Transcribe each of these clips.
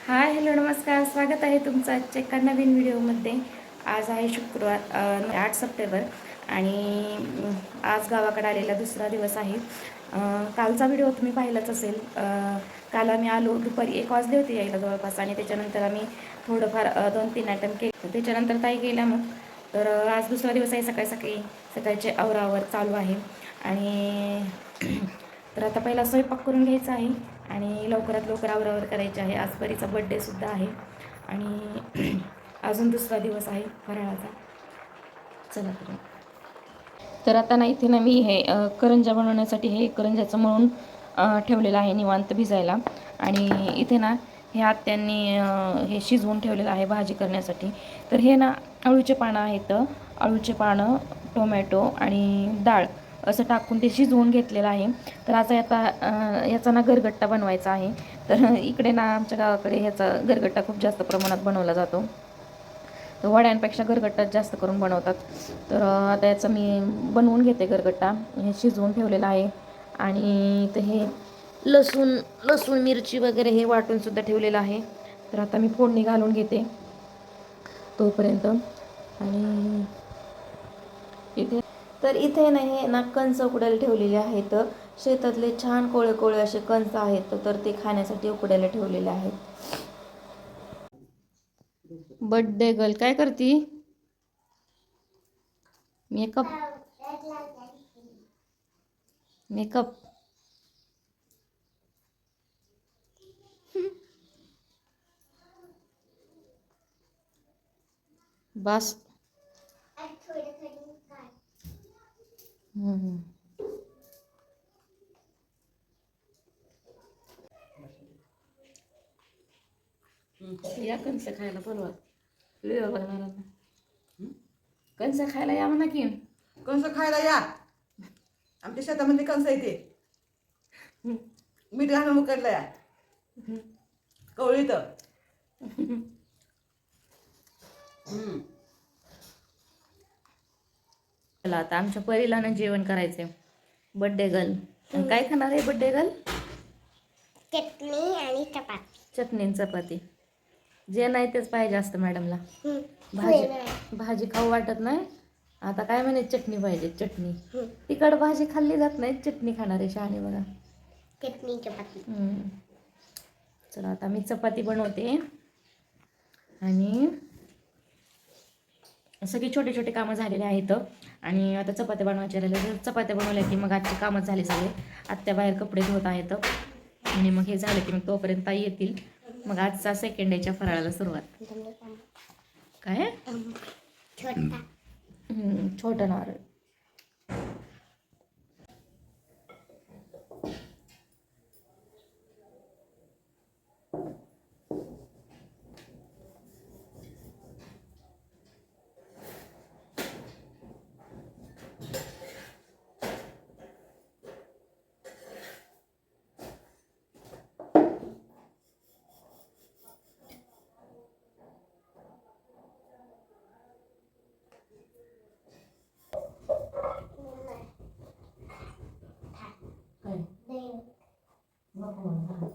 Hi hello नमस्कार. स्वागत आहे तुमचं आजच्या एका नवीन व्हिडिओमध्ये. आज आहे शुक्रवार आठ सप्टेंबर आणि आज गावाकडे आलेला दुसरा दिवस आहे. कालचा व्हिडिओ तुम्ही पाहिलाच असेल. काल आम्ही आलो दुपारी एक वाजले होते यायला जवळपास आणि त्याच्यानंतर आम्ही थोडंफार दोन तीन आयटम केले. त्याच्यानंतर ताई गेल्या मग. तर आज दुसरा दिवस आहे सकाळी सकाळी सकाळचे आवरावर चालू आहे. आणि तर आता पहिला स्वयंपाक करून घ्यायचा आहे. आणि लवकरात लवकर आवरावर करायचे आहे. आज परीचा बड्डेसुद्धा आहे. आणि अजून दुसरा दिवस आहे फराळाचा. चला तर तर आता ना इथे ना मी हे करंजा बनवण्यासाठी हे करंजाचं म्हणून ठेवलेलं आहे निवांत भिजायला. आणि इथे ना हे आत्यांनी हे शिजवून ठेवलेलं आहे भाजी करण्यासाठी. तर हे ना अळूचे पानं आहेत. अळूचे पानं टोमॅटो आणि डाळ. असं टाकून ते शिजवून घेतलेलं आहे. तर आता याचा याचा ना गरगट्टा बनवायचा आहे. तर इकडे ना आमच्या गावाकडे ह्याचा गरगट्टा खूप जास्त प्रमाणात बनवला जातो. तर वड्यांपेक्षा गरगट्टा जास्त करून बनवतात. तर आता याचं मी बनवून घेते गरगट्टा हे शिजवून ठेवलेलं आहे. आणि इथं हे लसूण लसूण मिरची वगैरे हे वाटून सुद्धा ठेवलेलं आहे. तर आता मी फोडणी घालून घेते तोपर्यंत. आणि इथे तर इथे ना हे ना कंच उकडायला ठेवलेले आहेत. शेतातले छान कोळे कोळे असे कंच आहेत तर ते खाण्यासाठी उकडायला ठेवलेले आहेत. बड्डे गर्ल काय करती? मेकअप मेकअप बस या कंस खायला बोलवा व्हिडिओ बघणार कंस खायला या म्हणा की. कंस खायला या. आमच्या शेतामध्ये कंस येते मीठ घालून उकडलं या. कवळीत चला आता आमच्या परीला ना जेवण करायचंय. बड्डे गर्ल काय खाणार आहे बड्डे गर्ल चटणी आणि चपाती. चटणी आणि चपाती. जे नाही तेच पाहिजे असतं मॅडमला. भाजी भाजी खाऊ वाटत नाही. आता काय म्हणे चटणी पाहिजे चटणी. तिकड भाजी खाल्ली जात नाही चटणी खाणार आहे शहाणे बघा. चटणी चपाती. चला आता मी चपाती बनवते. आणि सगळी छोटे छोटे कामं झालेले आहेत. आणि आता चपात्या बनवायचे राहिले तर चपात्या बनवल्या की मग आजची कामं झाली सगळे. आत्या बाहेर कपडे धुवत आहेत. आणि मग हे झालं की मग तोपर्यंत ताई येतील. मग आजचा सेकंड डेच्या फराळाला सुरुवात. काय? छोटं नारळ. नको म्हणा.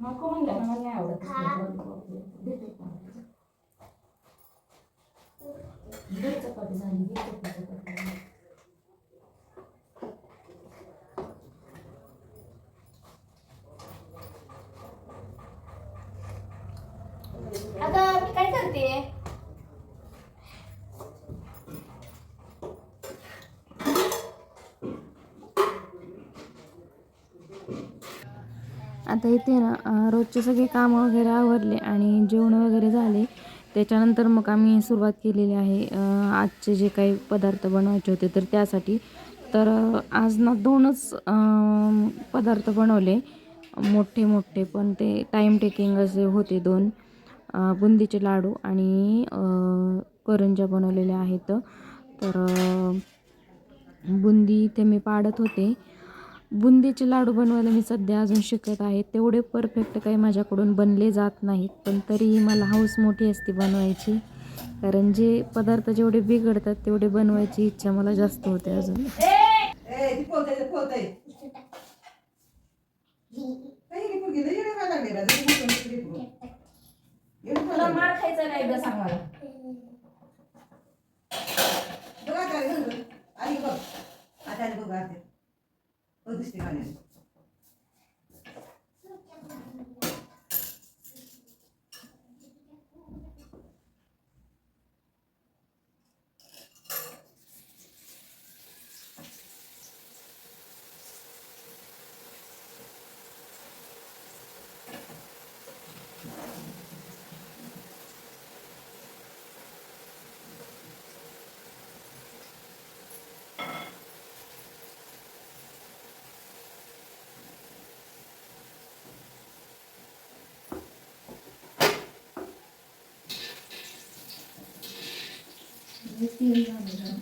नको म्हणलं ना मला नाही आवडत देते का? दे चपाती झाली दे चपाती, चपाती. अगं मी काय करते आता इथे ना रोजचे सगळे कामं वगैरे आवरले आणि जेवण वगैरे झाले. त्याच्यानंतर मग आम्ही सुरुवात केलेली आहे आजचे जे काही पदार्थ बनवायचे होते तर त्यासाठी. तर आज ना दोनच पदार्थ बनवले. मोठे मोठे पण ते टाईम टेकिंग असे होते दोन. बुंदीचे लाडू आणि करंज्या बनवलेल्या आहेत. तर बुंदी इथे मी पाडत होते. बुंदीचे लाडू बनवायला मी सध्या अजून शिकत आहे. तेवढे परफेक्ट काही माझ्याकडून बनले जात नाहीत. पण तरीही मला हौस मोठी असते बनवायची. कारण जे पदार्थ जेवढे बिघडतात तेवढे बनवायची इच्छा मला जास्त होते अजून. ए ती पोहतय पोहतय का जरी मोठं नसलं तरी पुढं. एवढं तुला पण मार खायचा नाही एकदा सांग मला बघा झालं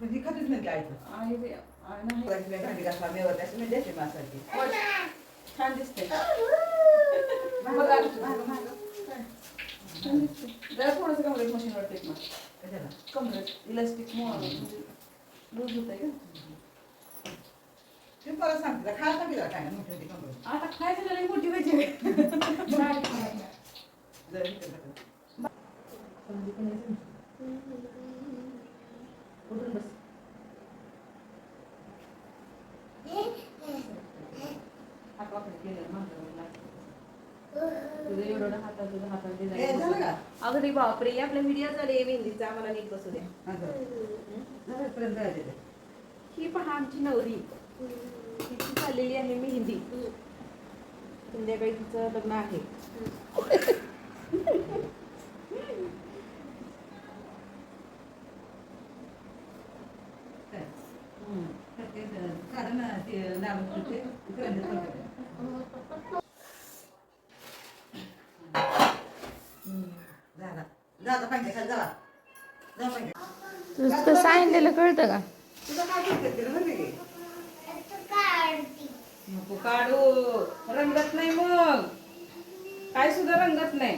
म्हणजे खातच नाही भांडी घासला मेवत देते मासाची छान दिसते जरा थोडंसं कमरेट मशीन वाटते मग कशाला कमरेट इलास्टिक लूज होत आहे का ते परत सांगते खायला बी काय मोठी होती आता खायचं मोठी टाका. उठून बस हात वाकडे केलं मागं तुझं एवढं हातात तुझं हातात ए, अगं रे बापरे आपला व्हिडिओ झाले मेहंदीचा आम्हाला नीट बसू द्या. ही पहा आमची नवरी. तिची चाललेली आहे मेहंदी. संध्याकाळी तिचं लग्न आहे. तुझं सांगितलेलं कळतं का? नको काढू. रंगत नाही मग. काय सुद्धा रंगत नाही.